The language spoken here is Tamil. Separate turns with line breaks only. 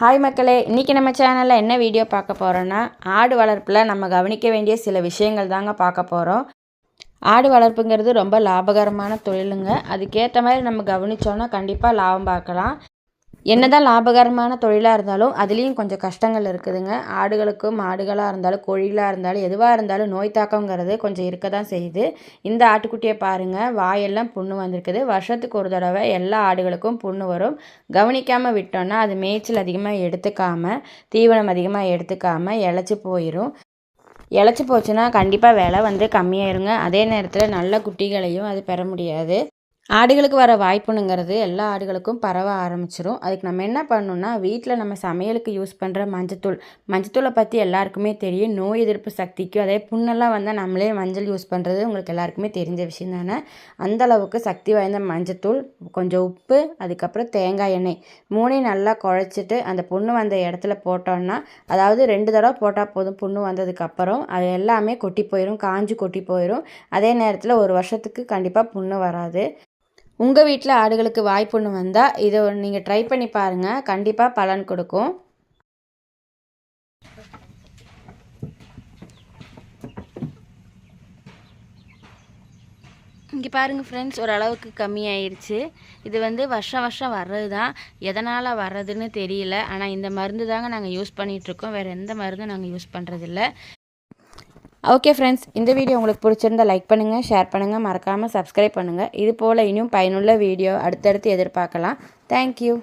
ஹாய் மக்களே இன்றைக்கி நம்ம சேனலில் என்ன வீடியோ பார்க்க போகிறோன்னா ஆடு வளர்ப்பில் நம்ம கவனிக்க வேண்டிய சில விஷயங்கள் தாங்க பார்க்க போகிறோம் ஆடு வளர்ப்புங்கிறது ரொம்ப லாபகரமான தொழிலுங்க. அதுக்கேற்ற மாதிரி நம்ம கவனித்தோன்னா கண்டிப்பாக லாபம் பார்க்கலாம். என்னதான் லாபகரமான தொழிலாக இருந்தாலும் அதுலேயும் கொஞ்சம் கஷ்டங்கள் இருக்குதுங்க. ஆடுகளுக்கும் மாடுகளாக இருந்தாலும் கோழிகளாக இருந்தாலும் எதுவாக இருந்தாலும் நோய் தாக்கங்கிறது கொஞ்சம் இருக்க தான் செய்யுது. இந்த ஆட்டுக்குட்டியை பாருங்கள் வாயெல்லாம் புண்ணு வந்திருக்குது. வருஷத்துக்கு ஒரு தடவை எல்லா ஆடுகளுக்கும் புண்ணு வரும். கவனிக்காமல் விட்டோன்னா அது மேய்ச்சல் அதிகமாக எடுத்துக்காமல் தீவனம் அதிகமாக எடுத்துக்காமல் இழைச்சி போயிடும் இழைச்சி போச்சுன்னா கண்டிப்பாக விலை வந்து கம்மியாயிருங்க. அதே நேரத்தில் நல்ல குட்டிகளையும் அது பெற முடியாது. ஆடுகளுக்கு வர வாய்ப்புணுங்கிறது எல்லா ஆடுகளுக்கும் பரவ ஆரம்பிச்சிடும் அதுக்கு நம்ம என்ன பண்ணணும்னா வீட்டில் நம்ம சமையலுக்கு யூஸ் பண்ணுற மஞ்சத்தூள். மஞ்சத்தூளை பற்றி எல்லாருக்குமே தெரியும். நோய் எதிர்ப்பு சக்திக்கும் அதே புண்ணெல்லாம் வந்தால் நம்மளே மஞ்சள் யூஸ் பண்ணுறது உங்களுக்கு எல்லாருக்குமே தெரிஞ்ச விஷயம் தானே? அந்த அளவுக்கு சக்தி வாய்ந்த மஞ்சத்தூள் கொஞ்சம் உப்பு அதுக்கப்புறம் தேங்காய் எண்ணெய். மூணையும் நல்லா குழச்சிட்டு அந்த புண்ணு வந்த இடத்துல போட்டோன்னா அதாவது ரெண்டு தடவை போட்டால் போதும் புண்ணு வந்ததுக்கப்புறம் அது எல்லாமே கொட்டி போயிடும் காஞ்சு கொட்டி போயிடும் அதே நேரத்தில் ஒரு வருஷத்துக்கு கண்டிப்பாக புண்ணு வராது. உங்கள் வீட்டில் ஆடுகளுக்கு வாய்ப்புன்னு வந்தால் இதை நீங்கள் ட்ரை பண்ணி பாருங்கள் கண்டிப்பாக பலன் கொடுக்கும். இங்கே பாருங்கள் ஃப்ரெண்ட்ஸ் ஓரளவுக்கு கம்மியாயிருச்சு. இது வந்து வருஷம் வருஷம் வர்றது தான் எதனால் வர்றதுன்னு தெரியல. ஆனால் இந்த மருந்து தாங்க நாங்கள் யூஸ் பண்ணிகிட்ருக்கோம் வேறு எந்த மருந்தும் நாங்கள் யூஸ் பண்ணுறதில்ல ஓகே ஃப்ரெண்ட்ஸ் இந்த வீடியோ உங்களுக்கு பிடிச்சிருந்தா லைக் பண்ணுங்கள் ஷேர் பண்ணுங்கள் மறக்காமல் சப்ஸ்கிரைப் பண்ணுங்கள் இது போல் இன்னும் பயனுள்ள வீடியோ அடுத்தடுத்து எதிர்பார்க்கலாம். தேங்க்யூ